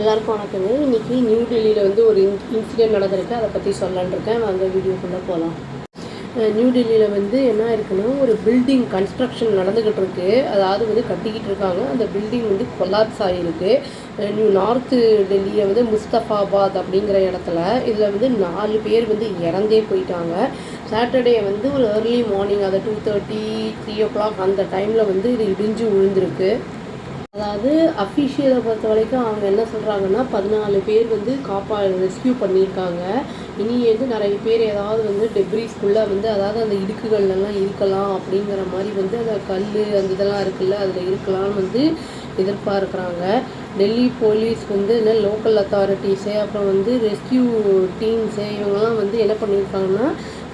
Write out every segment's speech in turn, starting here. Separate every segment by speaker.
Speaker 1: எல்லாருக்கும் வணக்கங்க. இன்னைக்கு நியூ டெல்லியில் வந்து ஒரு இன்சிடென்ட் நடந்திருக்கு. அதை பற்றி சொல்லலான்ருக்கேன் அந்த வீடியோக்குள்ளே போகலாம் நியூ டெல்லியில் வந்து என்ன இருக்குன்னா ஒரு பில்டிங் கன்ஸ்ட்ரக்ஷன் நடந்துக்கிட்டு இருக்கு. அதாவது வந்து கட்டிக்கிட்டு இருக்காங்க. அந்த பில்டிங் வந்து கொலாப்ஸ் ஆகிருக்கு நியூ நார்த்து டெல்லியை வந்து முஸ்தஃபாபாத் அப்படிங்கிற இடத்துல இதில் வந்து நாலு பேர் வந்து இறந்தே போயிட்டாங்க. சாட்டர்டே வந்து ஒரு ஏர்லி மார்னிங் அதை two thirty three o'clock அந்த டைமில் வந்து இது இடிஞ்சு விழுந்திருக்கு. அதாவது அஃபிஷியலை பொறுத்த வரைக்கும் அவங்க என்ன சொல்கிறாங்கன்னா பதினாலு பேர் வந்து காப்பா ரெஸ்க்யூ பண்ணியிருக்காங்க. இனி வந்து நிறைய பேர் ஏதாவது வந்து டெப்ரிஸ்குள்ளே வந்து அதாவது அந்த இடுக்குகள்லாம் இருக்கலாம் அப்படிங்கிற மாதிரி வந்து அந்த கல் அந்த இதெல்லாம் இருக்குல்ல அதில் இருக்கலாம்னு வந்து எதிர்பார்க்குறாங்க. டெல்லி போலீஸ் வந்து என்ன லோக்கல் அத்தாரிட்டிஸு அப்புறம் வந்து ரெஸ்கியூ டீம்ஸு இவங்கெல்லாம் வந்து என்ன பண்ணியிருக்காங்கன்னா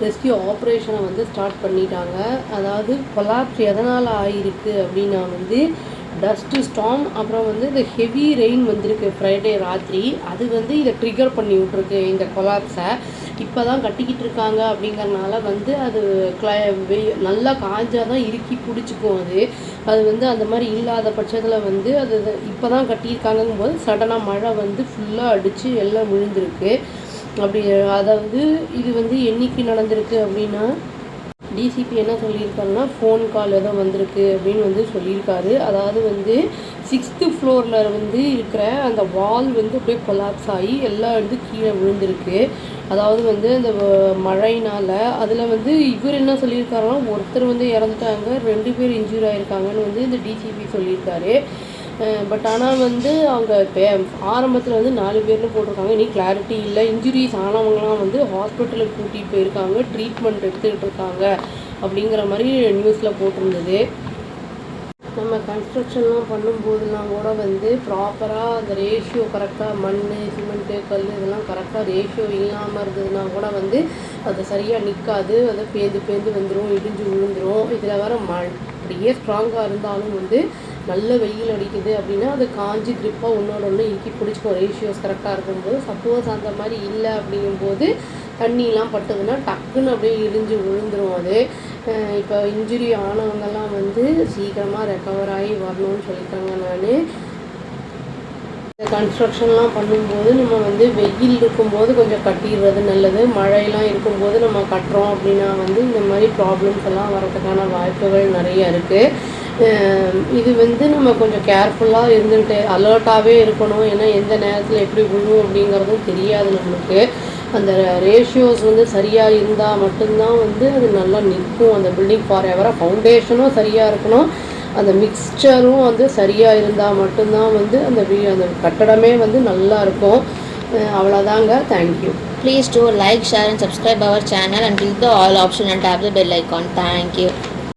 Speaker 1: ரெஸ்கியூ ஆப்ரேஷனை வந்து ஸ்டார்ட் பண்ணிட்டாங்க. அதாவது கொலாப்ஸ் எதனால் ஆகிருக்கு அப்படின்னா வந்து டஸ்ட்டு ஸ்டாம் அப்புறம் வந்து இந்த ஹெவி ரெயின் வந்திருக்கு ஃப்ரைடே ராத்திரி. அது வந்து இதை ட்ரிகர் பண்ணி விட்ருக்கு இந்த கொலாப்ஸை இப்போ தான் கட்டிக்கிட்டு இருக்காங்க அப்படிங்கிறனால வந்து அது கிளை நல்லா காஞ்சால் தான் இறுக்கி பிடிச்சிக்கும் அது. அது வந்து அந்த மாதிரி இல்லாத பட்சத்தில் வந்து அது இப்போ தான் கட்டியிருக்காங்கும் போது சடனாக மழை வந்து ஃபுல்லாக அடித்து எல்லாம் விழுந்திருக்கு. அப்படி அதாவது இது வந்து என்னைக்கு நடந்திருக்கு அப்படின்னா டிசிபி என்ன சொல்லியிருக்காருன்னா ஃபோன் கால் ஏதோ வந்திருக்கு அப்படின்னு வந்து சொல்லியிருக்காரு. அதாவது வந்து சிக்ஸ்த்து ஃப்ளோரில் வந்து இருக்கிற அந்த வால் வந்து அப்படியே கொலாப்ஸ் ஆகி எல்லாம் வந்து கீழே விழுந்திருக்கு. அதாவது வந்து அந்த மழையினால் அதில் வந்து இவர் என்ன சொல்லியிருக்காருன்னா ஒருத்தர் வந்து இறந்துட்டாங்க ரெண்டு பேர் இன்ஜூர் ஆயிருக்காங்கன்னு வந்து இந்த டிசிபி சொல்லியிருக்காரு. பட் ஆனால் வந்து அவங்க இப்போ ஆரம்பத்தில் வந்து நாலு பேர்னு போட்டிருக்காங்க. இனி கிளாரிட்டி இல்லை. இன்ஜுரிஸ் ஆனவங்களாம் வந்து ஹாஸ்பிட்டலுக்கு கூட்டிகிட்டு போயிருக்காங்க. ட்ரீட்மெண்ட் எடுத்துக்கிட்டு இருக்காங்க அப்படிங்கிற மாதிரி நியூஸில் போட்டிருந்தது. நம்ம கன்ஸ்ட்ரக்ஷன்லாம் பண்ணும்போதெல்லாம் கூட வந்து ப்ராப்பராக அந்த ரேஷியோ கரெக்டாக மண் சிமெண்ட்டு கல் இதெல்லாம் கரெக்டாக ரேஷியோ இல்லாமல் இருந்ததுன்னா கூட வந்து அது சரியாக நிற்காது அதை பேந்து பேந்து வந்துடும் இடிஞ்சு விழுந்துடும் இதில் வர மண் அப்படியே ஸ்ட்ராங்காக இருந்தாலும் வந்து நல்ல வெயில் அடிக்குது அப்படின்னா அது காஞ்சி க்ரிப்பாக ஒன்றோட ஒன்று இறுக்கி பிடிச்சிக்கும். ரேஷியோஸ் கரெக்டாக இருக்கும்போது சப்போஸ் அந்த மாதிரி இல்லை அப்படிங்கும்போது தண்ணிலாம் பட்டதுன்னா டக்குன்னு அப்படியே இடிஞ்சு விழுந்துரும் அது. இப்போ இன்ஜுரி ஆனவங்கெல்லாம் வந்து சீக்கிரமாக ரெக்கவர் ஆகி வரணும்னு சொல்லியிருக்காங்க நான். கன்ஸ்ட்ரக்ஷன்லாம் பண்ணும்போது நம்ம வந்து வெயில் இருக்கும்போது கொஞ்சம் கட்டிடுறது நல்லது. மழையெல்லாம் இருக்கும்போது நம்ம கட்டுறோம் அப்படின்னா வந்து இந்த மாதிரி ப்ராப்ளம்ஸ் எல்லாம் வரதுக்கான வாய்ப்புகள் நிறைய இருக்குது இது வந்து நம்ம கொஞ்சம் கேர்ஃபுல்லாக இருந்துகிட்டு அலர்ட்டாகவே இருக்கணும். ஏன்னா எந்த நேரத்தில் எப்படி விழும் அப்படிங்கிறதும் தெரியாது நம்மளுக்கு. அந்த ரேஷியோஸ் வந்து சரியாக இருந்தால் மட்டும்தான் வந்து அது நல்லா நிற்கும். அந்த பில்டிங் ஃபார் எவராக ஃபவுண்டேஷனும் சரியாக இருக்கணும். அந்த மிக்ஸ்சரும் வந்து சரியாக இருந்தால் மட்டும்தான் வந்து அந்த வீ அந்த கட்டடமே வந்து நல்லா இருக்கும். அவ்வளோதாங்க thank you
Speaker 2: please do like share and subscribe our channel and click the all option and tap the bell icon thank you.